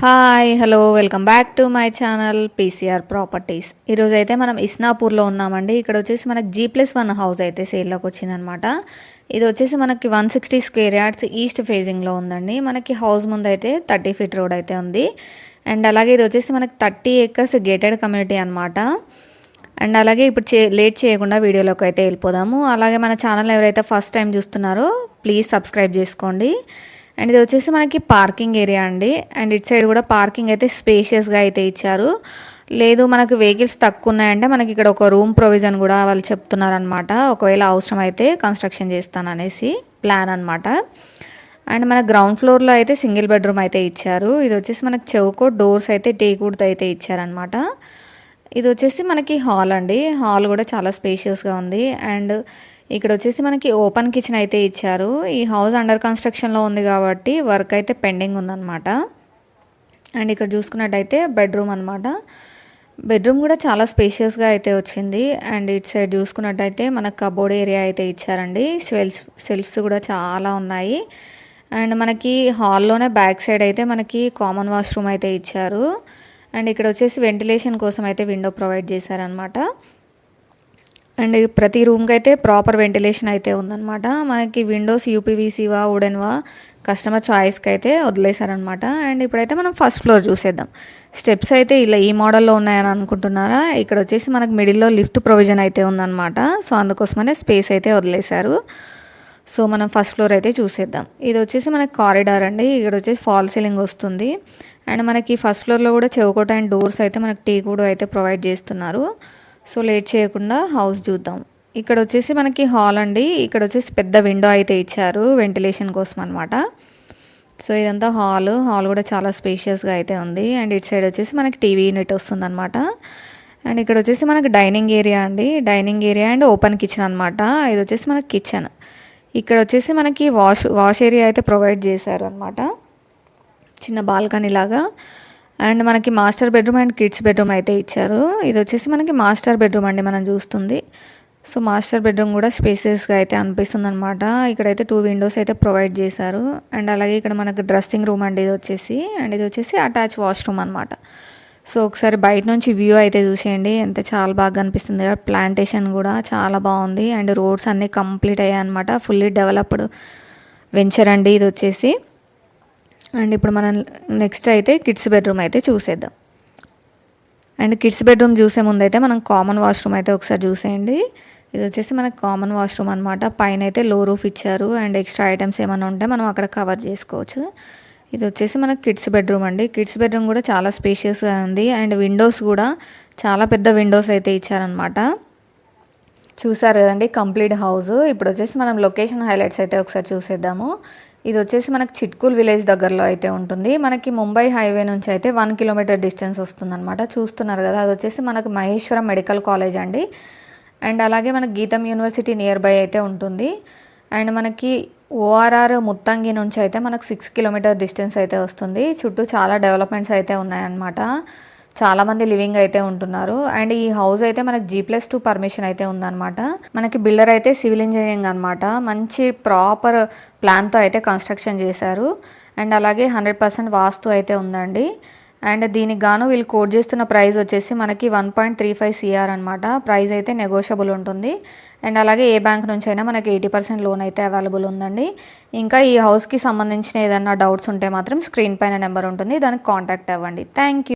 Hi hello welcome back to my channel PCR properties. ఈరోజు అయితే మనం ఇస్నాపూర్లో ఉన్నామండి. ఇక్కడ వచ్చేసి మనకి జీ ప్లస్ వన్ హౌస్ అయితే సేల్లోకి వచ్చిందనమాట. ఇది వచ్చేసి మనకి one sixty square yards east ఫేజింగ్లో ఉందండి. మనకి హౌస్ ముందు అయితే థర్టీ ఫీట్ రోడ్ అయితే ఉంది. అండ్ అలాగే ఇది వచ్చేసి మనకి థర్టీ ఏకర్స్ గేటెడ్ కమ్యూనిటీ అనమాట. అండ్ అలాగే ఇప్పుడు చే లేట్ చేయకుండా వీడియోలోకి అయితే వెళ్ళిపోదాము. అలాగే మన ఛానల్ ఎవరైతే ఫస్ట్ టైం చూస్తున్నారో ప్లీజ్ సబ్స్క్రైబ్ చేసుకోండి. అండ్ ఇది వచ్చేసి మనకి పార్కింగ్ ఏరియా అండి. అండ్ ఇటు సైడ్ కూడా పార్కింగ్ అయితే స్పేషియస్గా అయితే ఇచ్చారు. లేదు మనకు వెహికల్స్ తక్కువ ఉన్నాయంటే మనకి ఇక్కడ ఒక రూమ్ ప్రొవిజన్ కూడా వాళ్ళు చెప్తున్నారనమాట ఒకవేళ అవసరం అయితే కన్స్ట్రక్షన్ చేస్తాననేసి ప్లాన్ అనమాట అండ్ మన గ్రౌండ్ ఫ్లోర్లో అయితే సింగిల్ బెడ్రూమ్ అయితే ఇచ్చారు. ఇది వచ్చేసి మనకి చౌకో డోర్స్ అయితే టేకుడ్తో అయితే ఇచ్చారనమాట ఇది వచ్చేసి మనకి హాల్ అండి. హాల్ కూడా చాలా స్పేషియస్గా ఉంది. అండ్ ఇక్కడ వచ్చేసి మనకి ఓపెన్ కిచెన్ అయితే ఇచ్చారు. ఈ హౌస్ అండర్ కన్స్ట్రక్షన్లో ఉంది కాబట్టి వర్క్ అయితే పెండింగ్ ఉందన్నమాట. అండ్ ఇక్కడ చూసుకున్నట్టయితే బెడ్రూమ్ అనమాట బెడ్రూమ్ కూడా చాలా స్పేషియస్గా అయితే వచ్చింది. అండ్ ఇటు సైడ్ చూసుకున్నట్టయితే మనకు కబోర్డ్ ఏరియా అయితే ఇచ్చారండి. సెల్ఫ్ సెల్ఫ్స్ కూడా చాలా ఉన్నాయి. అండ్ మనకి హాల్లోనే బ్యాక్ సైడ్ అయితే మనకి కామన్ వాష్రూమ్ అయితే ఇచ్చారు. అండ్ ఇక్కడ వచ్చేసి వెంటిలేషన్ కోసం అయితే విండో ప్రొవైడ్ చేశారనమాట అండ్ ప్రతి రూమ్కి అయితే ప్రాపర్ వెంటిలేషన్ అయితే ఉందన్నమాట. మనకి విండోస్ యూపీవీసీవా వుడెన్వా కస్టమర్ చాయిస్కి అయితే వదిలేశారనమాట అండ్ ఇప్పుడైతే మనం ఫస్ట్ ఫ్లోర్ చూసేద్దాం. స్టెప్స్ అయితే ఇలా ఈ మోడల్లో ఉన్నాయని అనుకుంటున్నారా? ఇక్కడ వచ్చేసి మనకి మిడిల్లో లిఫ్ట్ ప్రొవిజన్ అయితే ఉందన్నమాట. సో అందుకోసమనే స్పేస్ అయితే వదిలేశారు. సో మనం ఫస్ట్ ఫ్లోర్ అయితే చూసేద్దాం. ఇది వచ్చేసి మనకి కారిడార్ అండి. ఇక్కడ వచ్చేసి ఫాల్ సీలింగ్ వస్తుంది. అండ్ మనకి ఫస్ట్ ఫ్లోర్లో కూడా చెవుకోట అండ్ డోర్స్ అయితే మనకి టీ కూడా అయితే ప్రొవైడ్ చేస్తున్నారు. సో లేట్ చేయకుండా హౌస్ చూద్దాం. ఇక్కడ వచ్చేసి మనకి హాల్ అండి. ఇక్కడ వచ్చేసి పెద్ద విండో అయితే ఇచ్చారు వెంటిలేషన్ కోసం అనమాట సో ఇదంతా హాల్. హాల్ కూడా చాలా స్పేషియస్గా అయితే ఉంది. అండ్ ఇటు సైడ్ వచ్చేసి మనకి టీవీ యూనిట్ వస్తుందన్నమాట. అండ్ ఇక్కడ వచ్చేసి మనకి డైనింగ్ ఏరియా అండి. Dining area and open kitchen అనమాట ఇది వచ్చేసి మనకి కిచెన్. ఇక్కడ వచ్చేసి మనకి వాష్ వాష్ ఏరియా అయితే ప్రొవైడ్ చేశారు అనమాట చిన్న బాల్కనీ లాగా. అండ్ మనకి master bedroom and kids bedroom అయితే ఇచ్చారు. ఇది వచ్చేసి మనకి మాస్టర్ బెడ్రూమ్ అండి మనం చూస్తుంది. సో మాస్టర్ బెడ్రూమ్ కూడా స్పేసెస్గా అయితే అనిపిస్తుంది అనమాట ఇక్కడైతే టూ విండోస్ అయితే ప్రొవైడ్ చేశారు. అండ్ అలాగే ఇక్కడ మనకి డ్రెస్సింగ్ రూమ్ అండి ఇది వచ్చేసి అండ్ ఇది వచ్చేసి అటాచ్ వాష్రూమ్ అనమాట సో ఒకసారి బయట నుంచి వ్యూ అయితే చూసేయండి. ఎంత చాలా బాగా అనిపిస్తుంది ప్లాంటేషన్ కూడా చాలా బాగుంది. అండ్ రోడ్స్ అన్నీ కంప్లీట్ అయ్యాయి అనమాట ఫుల్లీ డెవలప్డ్ వెంచర్ అండి ఇది వచ్చేసి. అండ్ ఇప్పుడు మనం నెక్స్ట్ అయితే కిడ్స్ బెడ్రూమ్ అయితే చూసేద్దాం. అండ్ కిడ్స్ బెడ్రూమ్ చూసే ముందు అయితే మనం కామన్ వాష్రూమ్ అయితే ఒకసారి చూసేయండి. ఇది వచ్చేసి మనకు కామన్ వాష్రూమ్ అనమాట పైన అయితే లో రూఫ్ ఇచ్చారు. అండ్ ఎక్స్ట్రా ఐటమ్స్ ఏమైనా ఉంటే మనం అక్కడ కవర్ చేసుకోవచ్చు. ఇది వచ్చేసి మనకి కిడ్స్ బెడ్రూమ్ అండి. కిడ్స్ బెడ్రూమ్ కూడా చాలా స్పేషియస్గా ఉంది. అండ్ విండోస్ కూడా చాలా పెద్ద విండోస్ అయితే ఇచ్చారనమాట చూసారు కదండి కంప్లీట్ హౌస్ ఇప్పుడు వచ్చేసి మనం లొకేషన్ హైలైట్స్ అయితే ఒకసారి చూసేద్దాము. ఇది వచ్చేసి మనకు చిట్కూల్ విలేజ్ దగ్గరలో అయితే ఉంటుంది. మనకి ముంబై హైవే నుంచి అయితే వన్ కిలోమీటర్ డిస్టెన్స్ వస్తుందన్నమాట. చూస్తున్నారు కదా అది వచ్చేసి మనకు మహేశ్వరం మెడికల్ కాలేజ్ అండి. అండ్ అలాగే మనకి గీతం యూనివర్సిటీ నియర్ బై అయితే ఉంటుంది. అండ్ మనకి ఓఆర్ఆర్ ముత్తంగి నుంచి అయితే మనకు సిక్స్ కిలోమీటర్ డిస్టెన్స్ అయితే వస్తుంది. చుట్టూ చాలా డెవలప్మెంట్స్ అయితే ఉన్నాయన్నమాట. చాలామంది లివింగ్ అయితే ఉంటున్నారు. అండ్ ఈ హౌస్ అయితే మనకి జీ ప్లస్ టూ పర్మిషన్ అయితే ఉందన్నమాట. మనకి బిల్డర్ అయితే సివిల్ ఇంజనీరింగ్ అనమాట మంచి ప్రాపర్ ప్లాన్తో అయితే కన్స్ట్రక్షన్ చేశారు. అండ్ అలాగే హండ్రెడ్ పర్సెంట్ వాస్తు అయితే ఉందండి. అండ్ దీనికి గాను వీళ్ళు కోట్ చేస్తున్న ప్రైస్ వచ్చేసి మనకి one point three five CR అనమాట ప్రైస్ అయితే నెగోషియబుల్ ఉంటుంది. అండ్ అలాగే ఏ బ్యాంక్ నుంచి అయినా మనకి ఎయిటీ పర్సెంట్ లోన్ అయితే అవైలబుల్ ఉందండి. ఇంకా ఈ హౌస్కి సంబంధించిన ఏదైనా డౌట్స్ ఉంటే మాత్రం స్క్రీన్ పైన నెంబర్ ఉంటుంది. దానికి కాంటాక్ట్ అవ్వండి. Thank you.